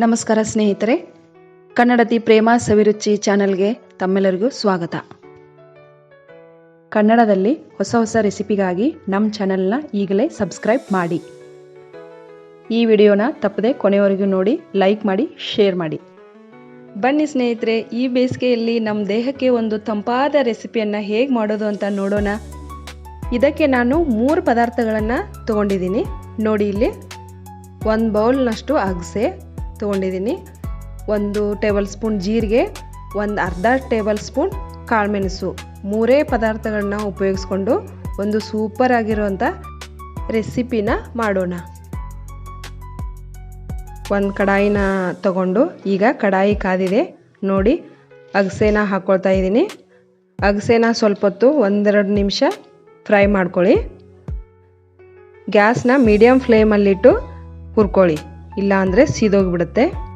ನಮಸ್ಕಾರ ಸ್ನೇಹಿತರೆ, ಕನ್ನಡತಿ ಪ್ರೇಮ ಸವಿರುಚಿ ಚಾನೆಲ್ಗೆ ತಮ್ಮೆಲ್ಲರಿಗೂ ಸ್ವಾಗತ. ಕನ್ನಡದಲ್ಲಿ ಹೊಸ ಹೊಸ ರೆಸಿಪಿಗಾಗಿ ನಮ್ಮ ಚಾನೆಲ್ನ ಈಗಲೇ ಸಬ್ಸ್ಕ್ರೈಬ್ ಮಾಡಿ. ಈ ವಿಡಿಯೋನ ತಪ್ಪದೆ ಕೊನೆಯವರೆಗೂ ನೋಡಿ, ಲೈಕ್ ಮಾಡಿ, ಶೇರ್ ಮಾಡಿ. ಬನ್ನಿ ಸ್ನೇಹಿತರೆ, ಈ ಬೇಸಿಗೆಯಲ್ಲಿ ನಮ್ಮ ದೇಹಕ್ಕೆ ಒಂದು ತಂಪಾದ ರೆಸಿಪಿಯನ್ನು ಹೇಗೆ ಮಾಡೋದು ಅಂತ ನೋಡೋಣ. ಇದಕ್ಕೆ ನಾನು ಮೂರು ಪದಾರ್ಥಗಳನ್ನು ತಗೊಂಡಿದ್ದೀನಿ. ನೋಡಿ ಇಲ್ಲಿ, ಒಂದು ಬೌಲ್ನಷ್ಟು ಅಗಸೆ ತೊಗೊಂಡಿದ್ದೀನಿ. ಒಂದು ಟೇಬಲ್ ಸ್ಪೂನ್ ಜೀರಿಗೆ, ಒಂದು ಅರ್ಧ ಟೇಬಲ್ ಸ್ಪೂನ್ ಕಾಳುಮೆಣಸು. ಮೂರೇ ಪದಾರ್ಥಗಳನ್ನ ಉಪಯೋಗಿಸ್ಕೊಂಡು ಒಂದು ಸೂಪರ್ ಆಗಿರುವಂಥ ರೆಸಿಪಿನ ಮಾಡೋಣ. ಒಂದು ಕಡಾಯಿನ ತಗೊಂಡು ಈಗ ಕಡಾಯಿ ಕಾದಿದೆ. ನೋಡಿ, ಅಗಸೆನ ಹಾಕ್ಕೊಳ್ತಾ ಇದ್ದೀನಿ. ಅಗಸೆನ ಸ್ವಲ್ಪ ಹೊತ್ತು ಒಂದೆರಡು ನಿಮಿಷ ಫ್ರೈ ಮಾಡ್ಕೊಳ್ಳಿ. ಗ್ಯಾಸ್ನ ಮೀಡಿಯಮ್ ಫ್ಲೇಮಲ್ಲಿಟ್ಟು ಹುರ್ಕೊಳ್ಳಿ. ಇಲ್ಲ ಅಂದರೆ ಸೀದೋಗಿಬಿಡುತ್ತೆ.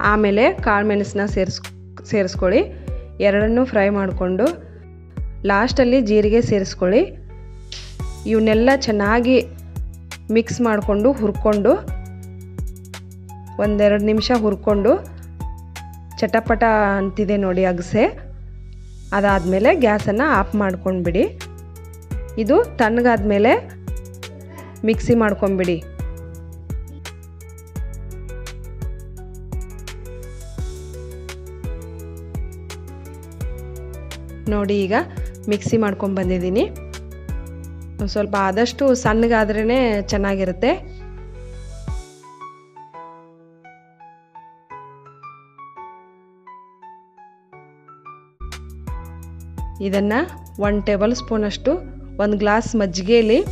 ಆಮೇಲೆ ಕಾಳು ಮೆಣಸನ್ನ ಸೇರಿಸ್, ಸೇರಿಸ್ಕೊಳ್ಳಿ. ಎರಡನ್ನೂ ಫ್ರೈ ಮಾಡಿಕೊಂಡು ಲಾಸ್ಟಲ್ಲಿ ಜೀರಿಗೆ ಸೇರಿಸ್ಕೊಳ್ಳಿ. ಇವನ್ನೆಲ್ಲ ಚೆನ್ನಾಗಿ ಮಿಕ್ಸ್ ಮಾಡಿಕೊಂಡು ಹುರ್ಕೊಂಡು ಒಂದೆರಡು ನಿಮಿಷ ಹುರ್ಕೊಂಡು ಚಟಪಟ ಅಂತಿದೆ ನೋಡಿ ಅಗಸೆ. ಅದಾದಮೇಲೆ ಗ್ಯಾಸನ್ನು ಆಫ್ ಮಾಡ್ಕೊಂಡ್ಬಿಡಿ. ಇದು ತಣ್ಣಗಾದ ಮೇಲೆ ಮಿಕ್ಸಿ ಮಾಡ್ಕೊಂಬಿಡಿ ನೋಡಿ ಈಗ ಮಿಕ್ಸಿ ಮಾಡ್ಕೊಂಡು ಬಂದಿದ್ದೀನಿ. ಸ್ವಲ್ಪ ಆದಷ್ಟು ಸಣ್ಣಗಾದ್ರೇ ಚೆನ್ನಾಗಿರುತ್ತೆ. ಇದನ್ನು ಒನ್ ಟೇಬಲ್ ಸ್ಪೂನಷ್ಟು ಒಂದು ಗ್ಲಾಸ್ ಮಜ್ಜಿಗೆಯಲ್ಲಿ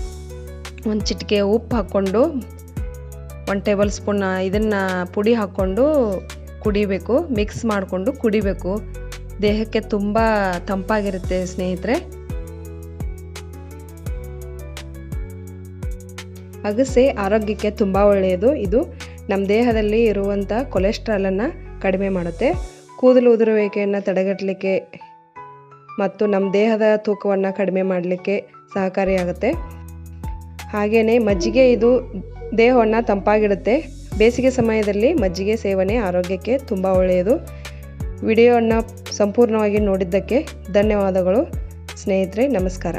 ಒಂದು ಚಿಟಿಕೆ ಉಪ್ಪು ಹಾಕ್ಕೊಂಡು ಒನ್ ಟೇಬಲ್ ಸ್ಪೂನ್ ಇದನ್ನು ಪುಡಿ ಹಾಕ್ಕೊಂಡು ಕುಡಿಬೇಕು ಮಿಕ್ಸ್ ಮಾಡಿಕೊಂಡು ಕುಡಿಬೇಕು. ದೇಹಕ್ಕೆ ತುಂಬ ತಂಪಾಗಿರುತ್ತೆ ಸ್ನೇಹಿತರೆ. ಅಗಸೆ ಆರೋಗ್ಯಕ್ಕೆ ತುಂಬ ಒಳ್ಳೆಯದು. ಇದು ನಮ್ಮ ದೇಹದಲ್ಲಿ ಇರುವಂಥ ಕೊಲೆಸ್ಟ್ರಾಲನ್ನು ಕಡಿಮೆ ಮಾಡುತ್ತೆ. ಕೂದಲು ಉದುರುವಿಕೆಯನ್ನು ತಡೆಗಟ್ಟಲಿಕ್ಕೆ ಮತ್ತು ನಮ್ಮ ದೇಹದ ತೂಕವನ್ನು ಕಡಿಮೆ ಮಾಡಲಿಕ್ಕೆ ಸಹಕಾರಿಯಾಗುತ್ತೆ. ಹಾಗೆಯೇ ಮಜ್ಜಿಗೆ ಇದು ದೇಹವನ್ನು ತಂಪಾಗಿಡುತ್ತೆ. ಬೇಸಿಗೆ ಸಮಯದಲ್ಲಿ ಮಜ್ಜಿಗೆ ಸೇವನೆ ಆರೋಗ್ಯಕ್ಕೆ ತುಂಬ ಒಳ್ಳೆಯದು. ವಿಡಿಯೋವನ್ನು ಸಂಪೂರ್ಣವಾಗಿ ನೋಡಿದ್ದಕ್ಕೆ ಧನ್ಯವಾದಗಳು. ಸ್ನೇಹಿತರೆ, ನಮಸ್ಕಾರ.